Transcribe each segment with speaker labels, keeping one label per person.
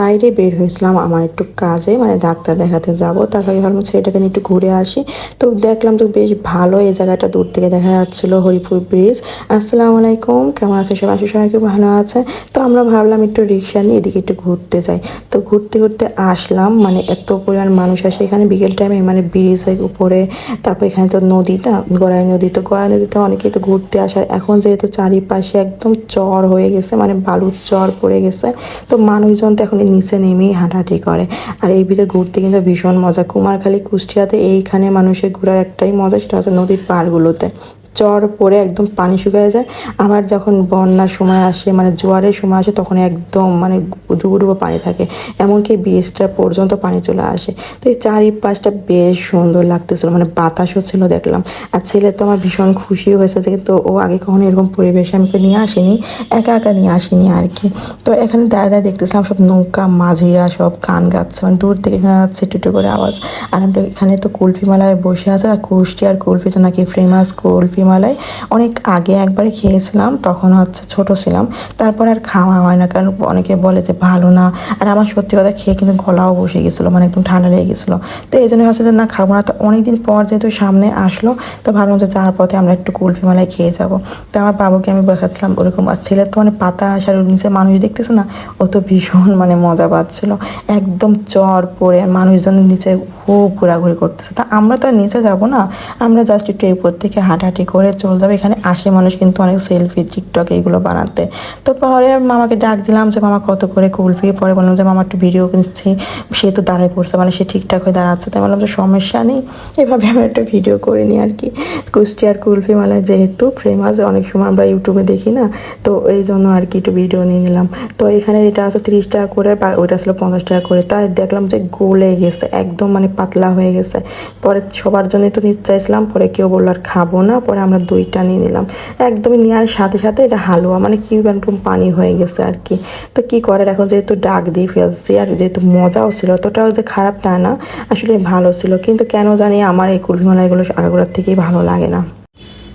Speaker 1: বাইরে বের হয়েছিলাম আমার একটু কাজে মানে ডাক্তার দেখাতে যাব। তারপরে ভাবলাম ছেলেটাকে নিয়ে একটু ঘুরে আসি। তো দেখলাম তো বেশ ভালো এই জায়গাটা দূর থেকে দেখা যাচ্ছিল, হরিপুর ব্রিজ। আসসালামু আলাইকুম, কেমন আছে সব আসে সবাই খুব ভালো আছে তো আমরা ভাবলাম একটু রিক্সা নিয়ে এদিকে একটু ঘুরতে যাই। তো ঘুরতে ঘুরতে আসলাম মানে এত পরিমাণ মানুষ আসে এখানে বিকেল টাইমে মানে ব্রিজের উপরে। তারপর এখানে তো নদীটা গড়াই নদী, তো গড়াই নদীতে অনেকেই তো ঘুরতে আসার এখন যেহেতু চারিপাশে একদম চর হয়ে গেছে মানে বালুর চর পড়ে গেছে, তো মানুষজন তো এখন এই নিচে নেমেই হাঁটাহাঁটি করে। আর এই ভিতরে ঘুরতে কিন্তু ভীষণ মজা। কুমারখালী, কুষ্টিয়াতে এইখানে মানুষের ঘোরার একটাই মজা, সেটা হচ্ছে নদীর পাড়গুলোতে। চর পরে একদম পানি শুকিয়ে যায়। আবার যখন বন্যার সময় আসে মানে জোয়ারের সময় আসে, তখন একদম মানে ডুবো ডুবো পানি থাকে। এমনকি ব্রিজটা পর্যন্ত পানি চলে আসে। তো এই চারিপাশটা বেশ সুন্দর লাগতেছিল মানে বাতাসও ছিল দেখলাম। আর ছেলে তো আমার ভীষণ খুশি হয়েছে যে, তো ও আগে কখনো এরকম পরিবেশে আমাকে নিয়ে আসেনি, একা একা নিয়ে আসেনি আর কি। তো এখানে দাঁড়িয়ে দাঁড়িয়ে দেখতেছিলাম সব নৌকা, মাঝিরা, সব গান গাচ্ছে মানে দূর থেকে শোনা যাচ্ছে টুটু করে আওয়াজ। আর আমরা এখানে তো কুলফি মালায় বসে আছে, আর কুষ্টি আর কুলফি তো নাকি ফেমাস কুলফি মালায় অনেক আগে একবার খেয়েছিলাম, তখন হচ্ছে ছোট ছিলাম। তারপর আর খাওয়া হয় না, কারণ অনেকে বলে যে ভালো না। আর আমার সত্যি কথা খেয়ে কিন্তু গলাও বসে গেছিল মানে একদম ঠান্ডা লেগে গেছিল। তো এই জন্য হচ্ছে যে না, খাব না। তো অনেকদিন পর যেহেতু সামনে আসলো, তো ভাবলাম যে যাওয়ার পথে আমরা একটু কুলফি মালায় খেয়ে যাব। তো আমার বাবুকে আমি দেখাচ্ছিলাম ওরকম, আর ছেলের তো মানে পাতা আসার নিচে মানুষ দেখতেছে না, ও তো ভীষণ মানে মজা পাচ্ছিল। একদম চর পরে আর মানুষজনের নিচে খুব ঘোরাঘুরি করতেছে। তা আমরা তো আর নিচে যাব না, আমরা জাস্ট একটু এই থেকে হাঁটাহাঁটি করে চলে যাবে। এখানে আসে মানুষ কিন্তু অনেক সেলফি টিকটক এইগুলো বানাতে। তো পরে মামাকে ডাক দিলাম যে, মামা, কত করে কুলফি পরে বললাম যে, মামা, একটু ভিডিও কিনছি। সে তো দাঁড়ায় পড়ছে মানে সে ঠিকঠাক হয়ে দাঁড়াচ্ছে। তাই বললাম যে, সমস্যা নেই। এভাবে আমরা একটা ভিডিও করে নিই আর কি কুষ্টিয়ার কুলফি মানে যেহেতু ফেমাস অনেক সময় আমরা ইউটিউবে দেখি না, তো এই জন্য আর কি একটু ভিডিও নিয়ে নিলাম। তো এখানে এটা আছে তিরিশ টাকা করে, বা ওইটা আসলে পঞ্চাশ টাকা করে। তাই দেখলাম যে, গলে গেছে, একদম মানে পাতলা হয়ে গেছে। পরে সবার জন্যই তো নিতে চাইছিলাম, পরে কেউ বলল, আর খাব না। পরে আমরা দইটা নিয়ে নিলাম। একদমই নেওয়ার সাথে সাথে এটা হালুয়া মানে কি একদম পানি হয়ে গেছে আর কি। তো কি করার? এখন যেহেতু ডাক দিয়ে ফেলছি আর যেহেতু মজাও ছিল, অতটাও যে খারাপ তা না, আসলে ভালো ছিল। কিন্তু কেন জানি আমার এই কুলভিমালাগুলো আগাগোড়ার থেকেই ভালো লাগে না।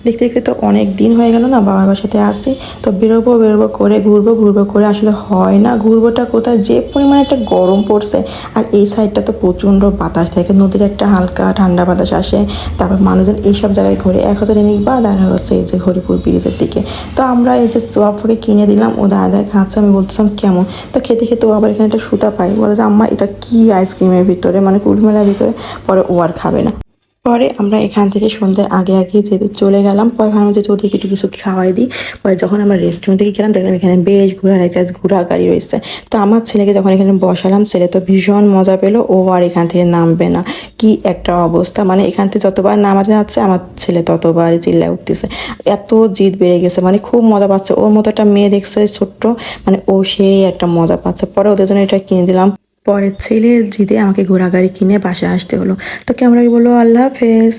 Speaker 1: দেখতে দেখতে তো অনেক দিন হয়ে গেল না বাবার বাসাতে আসি তো বেরোবো বেরোবো করে ঘুরবো ঘুরবো করে আসলে হয় না। ঘুরবোটা কোথায়? যে পরিমাণে একটা গরম পড়ছে। আর এই সাইডটা তো প্রচণ্ড বাতাস থাকে নদীর একটা হালকা ঠান্ডা বাতাস আসে। তারপর মানুষজন এইসব জায়গায় ঘুরে এক হাজার এনিক বা দেখা হচ্ছে এই যে হরিপুর ব্রিজের দিকে। তো আমরা এই যে সোয়াফকে কিনে দিলাম। ও দাদা খাচ্ছে আমি বলতেছিলাম, কেমন? তো খেতে খেতে ও আবার এখানে একটা সুতা পাই বলে যে, আম্মা, এটা কি আইসক্রিমের ভিতরে? মানে কুলমেলার ভিতরে। পরে ও আর খাবে না। পরে আমরা এখান থেকে সন্ধ্যার আগে আগে যেহেতু চলে গেলাম, পরে ভাবলাম যে ওদেরকে একটু কিছু খাওয়াই দিই। পরে যখন আমরা রেস্টুরেন্ট থেকে গেলাম, দেখলাম এখানে বেশ ঘোরার একটা ঘোড়া গাড়ি রয়েছে। তো আমার ছেলেকে যখন এখানে বসালাম, ছেলে তো ভীষণ মজা পেল, ও আর এখান থেকে নামবে না। কি একটা অবস্থা। মানে এখান থেকে যতবার নামাতে যাচ্ছে, আমার ছেলে ততবার চিল্লায় উঠতেছে। এত জিদ বেড়ে গেছে মানে খুব মজা পাচ্ছে। ওর মতো একটা মেয়ে দেখছে ছোট্ট মানে ও সেই একটা মজা পাচ্ছে। পরে ওদের জন্য এটা কিনে দিলাম। পরে ছেলে জিদে আমাকে ঘোড়া গাড়ি কিনে বাসায় আসতে হলো। তো ক্যামেরাকে বলল আল্লাহ হাফেজ।